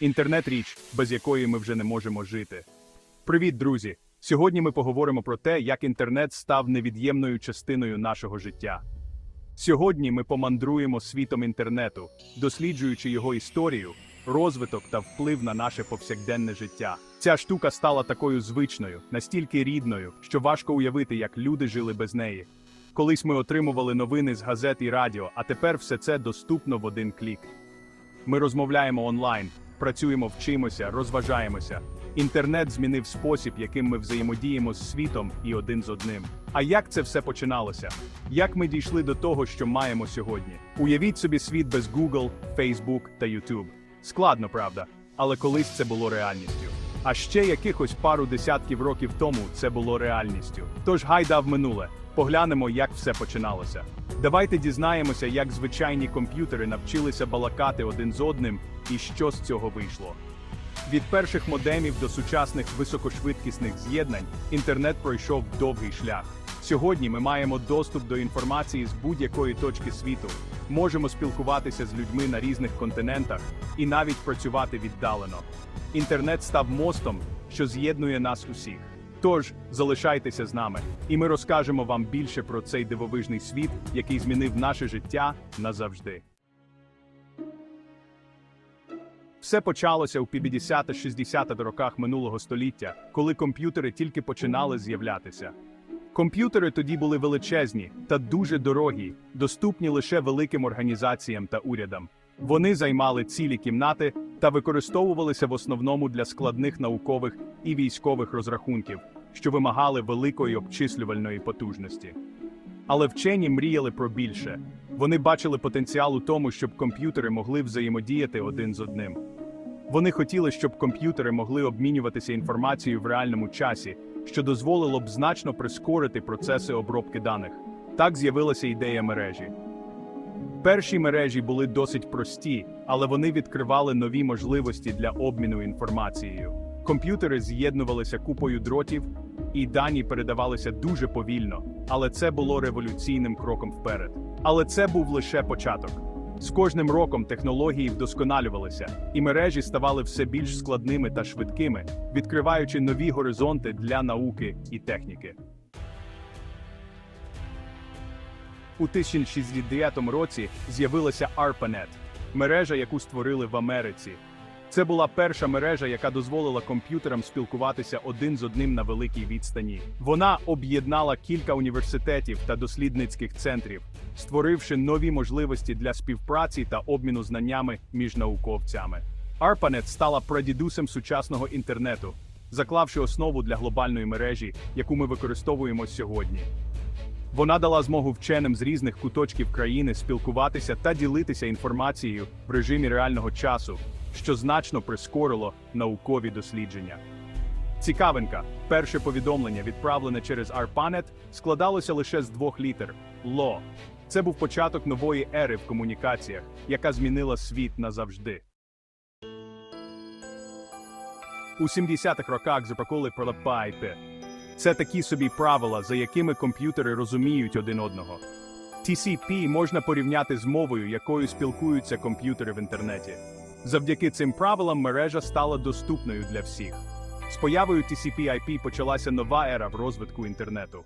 Інтернет річ, без якої ми вже не можемо жити. Привіт, друзі! Сьогодні ми поговоримо про те, як інтернет став невід'ємною частиною нашого життя. Сьогодні ми помандруємо світом інтернету, досліджуючи його історію, розвиток та вплив на наше повсякденне життя. Ця штука стала такою звичною, настільки рідною, що важко уявити, як люди жили без неї. Колись ми отримували новини з газет і радіо, а тепер все це доступно в один клік. Ми розмовляємо онлайн, працюємо, вчимося, розважаємося. Інтернет змінив спосіб, яким ми взаємодіємо з світом і один з одним. А як це все починалося? Як ми дійшли до того, що маємо сьогодні? Уявіть собі світ без Google, Facebook та YouTube. Складно, правда, але колись це було реальністю. А ще якихось пару десятків років тому це було реальністю. Тож гайда в минуле. Поглянемо, як все починалося. Давайте дізнаємося, як звичайні комп'ютери навчилися балакати один з одним і що з цього вийшло. Від перших модемів до сучасних високошвидкісних з'єднань інтернет пройшов довгий шлях. Сьогодні ми маємо доступ до інформації з будь-якої точки світу, можемо спілкуватися з людьми на різних континентах і навіть працювати віддалено. Інтернет став мостом, що з'єднує нас усіх. Тож залишайтеся з нами, і ми розкажемо вам більше про цей дивовижний світ, який змінив наше життя назавжди. Все почалося у 50-60 роках минулого століття, коли комп'ютери тільки починали з'являтися. Комп'ютери тоді були величезні та дуже дорогі, доступні лише великим організаціям та урядам. Вони займали цілі кімнати та використовувалися в основному для складних наукових і військових розрахунків, що вимагали великої обчислювальної потужності. Але вчені мріяли про більше. Вони бачили потенціал у тому, щоб комп'ютери могли взаємодіяти один з одним. Вони хотіли, щоб комп'ютери могли обмінюватися інформацією в реальному часі, що дозволило б значно прискорити процеси обробки даних. Так з'явилася ідея мережі. Перші мережі були досить прості, але вони відкривали нові можливості для обміну інформацією. Комп'ютери з'єднувалися купою дротів, і дані передавалися дуже повільно, але це було революційним кроком вперед. Але це був лише початок. З кожним роком технології вдосконалювалися, і мережі ставали все більш складними та швидкими, відкриваючи нові горизонти для науки і техніки. У 1069 році з'явилася ARPANET – мережа, яку створили в Америці. Це була перша мережа, яка дозволила комп'ютерам спілкуватися один з одним на великій відстані. Вона об'єднала кілька університетів та дослідницьких центрів, створивши нові можливості для співпраці та обміну знаннями між науковцями. ARPANET стала прадідусем сучасного інтернету, заклавши основу для глобальної мережі, яку ми використовуємо сьогодні. Вона дала змогу вченим з різних куточків країни спілкуватися та ділитися інформацією в режимі реального часу, що значно прискорило наукові дослідження. Цікавинка, перше повідомлення, відправлене через ARPANET, складалося лише з двох літер ЛО. Це був початок нової ери в комунікаціях, яка змінила світ назавжди. У 70-х роках запраколи пролапайпи. Це такі собі правила, за якими комп'ютери розуміють один одного. TCP можна порівняти з мовою, якою спілкуються комп'ютери в інтернеті. Завдяки цим правилам мережа стала доступною для всіх. З появою TCP/IP почалася нова ера в розвитку інтернету.